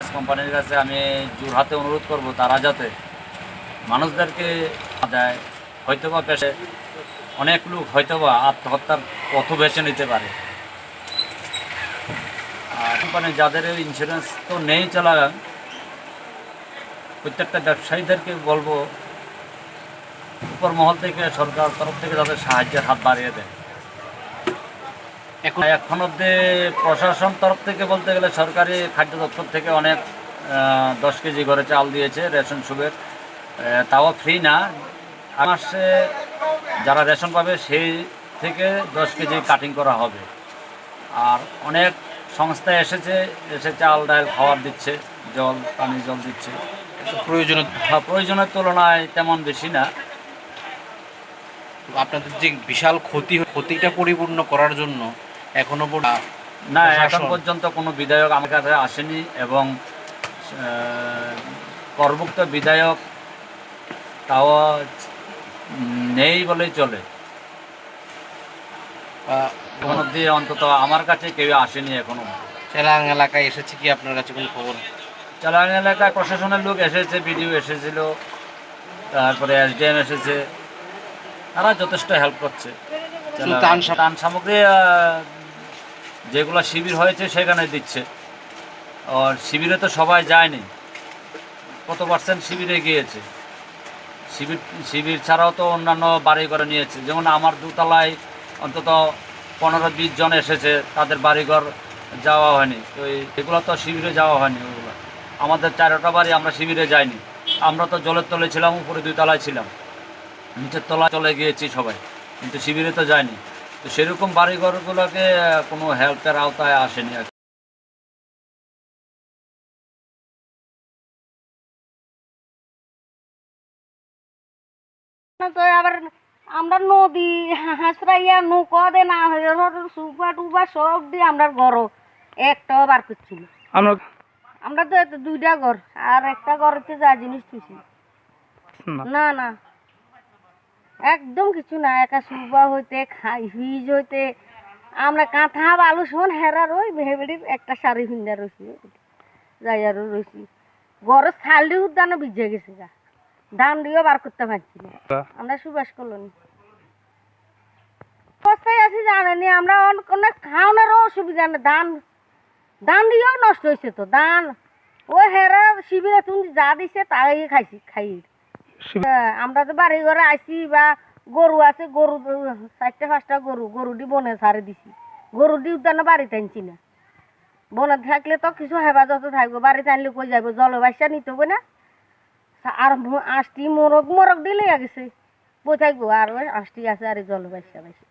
কোম্পানির কাছে আমি জোরহাতে অনুরোধ করব তারা যাতে মানুষদেরকে দেয়, হয়তোবা পেশে অনেক লোক হয়তোবা আত্মহত্যার পথ বেছে নিতে পারে। আর কোম্পানি যাদের ইন্স্যুরেন্স তো নেই চলা প্রত্যেকটা ব্যবসায়ীদেরকে বলব উপর মহল থেকে সরকার তরফ থেকে তাদের সাহায্যের হাত বাড়িয়ে দেয়। এখন এখন অব্দি প্রশাসন তরফ থেকে বলতে গেলে সরকারি খাদ্য দপ্তর থেকে অনেক দশ কেজি করে চাল দিয়েছে রেশন সুবের তাও ফ্রি না। মাসে যারা রেশন পাবে সেই থেকে দশ কেজি কাটিং করা হবে। আর অনেক সংস্থা এসেছে এসে চাল ডাল খাবার দিচ্ছে জল পানি জল দিচ্ছে। প্রয়োজনীয় হ্যাঁ, প্রয়োজনের তুলনায় তেমন বেশি না। আপনাদের যে বিশাল ক্ষতি ক্ষতিটা পরিপূর্ণ করার জন্য এখনও না এখন পর্যন্ত কোনো বিধায়ক আমার কাছে আসেনি এবং করভুক্ত বিধায়ক তাও নেই বলেই চলে। এখন অব্দি অন্তত আমার কাছে কেউ আসেনি এখনও। চেলাং এলাকায় এসেছে কি আপনার কাছে কোনো খবর? চালান এলাকায় প্রশাসনের লোক এসেছে বিডিও এসেছিল তারপরে এসডিএম এসেছে। তারা যথেষ্ট হেল্প করছে। ত্রাণ সামগ্রী যেগুলো শিবির হয়েছে সেখানে দিচ্ছে। আর শিবিরে তো সবাই যায়নি। কত পার্সেন্ট শিবিরে গিয়েছে? শিবির শিবির ছাড়াও তো অন্যান্য বাড়ি করে নিয়েছে। যেমন আমার দুতলায় অন্তত পনেরো বিশ জন এসেছে তাদের বাড়িঘর যাওয়া হয়নি। তো এগুলো তো শিবিরে যাওয়া হয়নি ওগুলো। আমাদের চারোটা বাড়ি আমরা শিবিরে যাইনি। আমরা তো জলের তলে ছিলাম উপরে দুই তলায় ছিলাম। নিচের তলায় চলে গিয়েছি সবাই। কিন্তু শিবিরে তো যায়নি তো সেরকম বাড়িঘরগুলোকে কোনো হেল্পের আওতায় আসেনি আর তো আবার আমরা নদী হাঁসরাইয়া নৌকা দে না সুপা টুপা সব দিয়ে আমরা ঘর। একটাও বার করছিল আমরা আমরা তো দুইটা ঘর আর একটা ঘরেতে যা জিনিস। না না। একদম কিছু না একা সুবা হইতে খাই হিজ হইতে। আমরা কাঁথা বালু শোন হেরা রই ভেবেড়ির একটা শাড়ি হিন্দা রয়েছি যাই আরও রয়েছি ঘরের ছালি উদ্যানে ভিজে গেছে গা। ধান দিয়েও বার করতে পারছি না। আমরা সুবাস কলোনি অবস্থায় আছি জানেনি? আমরা অন- অনেক খাওয়ানোরও অসুবিধা নেই। ধান ধান দিয়েও নষ্ট হয়েছে তো। ধান ও হেরা শিবিরে তুমি যা দিছে তাই খাইছি খাই আমরা তো বাড়ি ঘরে আইছি বা গরু আছে, গরু চারটে, পাঁচটা গরু গরু দি বনে ছাড়ে দিছি। গরু দি উদ্যানে বাড়ি আনছি না। বনে থাকলে তো কিছু হেফাজত থাকব, বাড়িতে আনলে কই যাব জলবাসা নিতে হবে না। আর আষ্টি মোরগ মোরগ দিলে গেছে। বই থাকব? আর আষ্টি আছে, আর জলবাসা বাসি